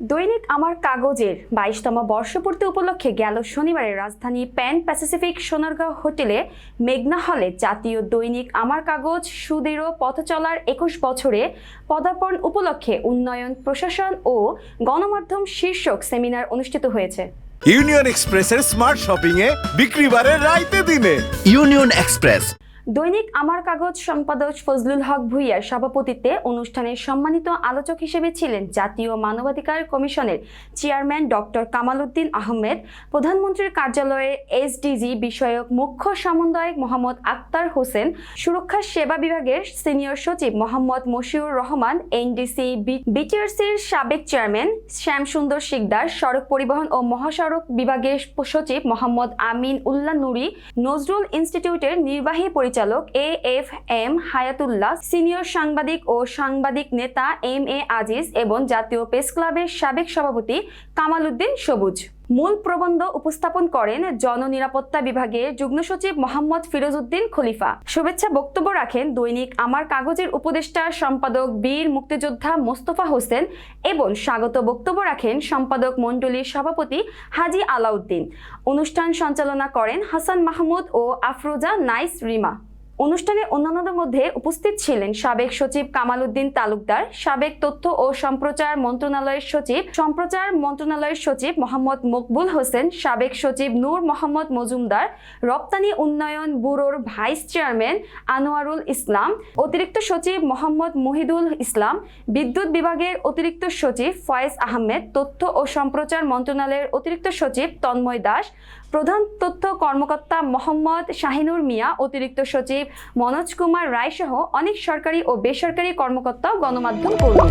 দৈনিক আমার কাগজের বাইশতম বর্ষপূর্তি উপলক্ষে গেল শনিবারে রাজধানী প্যান প্যাসিফিক সোনারগাঁও হোটেলে মেঘনা হলে জাতীয় দৈনিক আমার কাগজ সুদৃঢ় পথ চলার একুশ বছরে পদার্পণ উপলক্ষে উন্নয়ন প্রশাসন ও গণমাধ্যম শীর্ষক সেমিনার অনুষ্ঠিত হয়েছে। ইউনিয়ন এক্সপ্রেসের স্মার্ট শপিং এ বিক্রি বাড়ে রাইতে দিনে। ইউনিয়ন এক্সপ্রেস দৈনিক আমার কাগজ সম্পাদক ফজলুল হক ভুইয়ার সভাপতিত্বে অনুষ্ঠানে সম্মানিত আলোচক হিসেবে ছিলেন জাতীয় মানবাধিকার কমিশনের চেয়ারম্যান ডক্টর কামাল উদ্দিন আহমেদ, প্রধানমন্ত্রীর কার্যালয়ের এসডিজি বিষয়ক মুখ্য সমন্বয়ক মোহাম্মদ আক্তার হোসেন, সুরক্ষা সেবা বিভাগের সিনিয়র সচিব মোহাম্মদ মশিউর রহমান, এনডিসি বিটিআরসির সাবেক চেয়ারম্যান শ্যামসুন্দর শিকদার, সড়ক পরিবহন ও মহাসড়ক বিভাগের সচিব মোহাম্মদ আমিন উল্লাহ নুরি, নজরুল ইনস্টিটিউটের নির্বাহী পরিচালক A F M Hayatullah, senior সাংবাদিক ও সাংবাদিক নেতা এম এ আজিজ এবং জাতীয় প্রেস ক্লাবের সাবেক সভাপতি কামাল উদ্দিন সবুজ। মূল প্রবন্ধ উপস্থাপন করেন জননিরাপত্তা বিভাগের যুগ্ম সচিব মোহাম্মদ ফিরোজ উদ্দিন খলিফা। শুভেচ্ছা বক্তব্য রাখেন দৈনিক আমার কাগজের উপদেষ্টা সম্পাদক বীর মুক্তিযোদ্ধা মোস্তফা হোসেন এবং স্বাগত বক্তব্য রাখেন সম্পাদক মণ্ডলীর সভাপতি হাজি আলাউদ্দিন। অনুষ্ঠান সঞ্চালনা করেন হাসান মাহমুদ ও আফরোজা নাইস রিমা। অনুষ্ঠানে অন্যান্যদের মধ্যে উপস্থিত ছিলেন সাবেক সচিব কামাল উদ্দিন তালুকদার, সাবেক তথ্য ও সম্প্রচার মন্ত্রণালয়ের সচিব, সম্প্রচার মন্ত্রণালয়ের সচিব মোহাম্মদ মকবুল হোসেন, সাবেক সচিব নূর মোহাম্মদ মজুমদার, রপ্তানি উন্নয়ন ব্যুরোর ভাইস চেয়ারম্যান আনোয়ারুল ইসলাম, অতিরিক্ত সচিব মোহাম্মদ মহিদুল ইসলাম, বিদ্যুৎ বিভাগের অতিরিক্ত সচিব ফয়েজ আহমেদ, তথ্য ও সম্প্রচার মন্ত্রণালয়ের অতিরিক্ত সচিব তন্ময় দাস, প্রধান তথ্য কর্মকর্তা মোহাম্মদ শাহিনুর মিয়া, অতিরিক্ত সচিব মনোজ কুমার রায় সহ অনেক সরকারি ও বেসরকারি কর্মকর্তাও গণমাধ্যম কর্মী।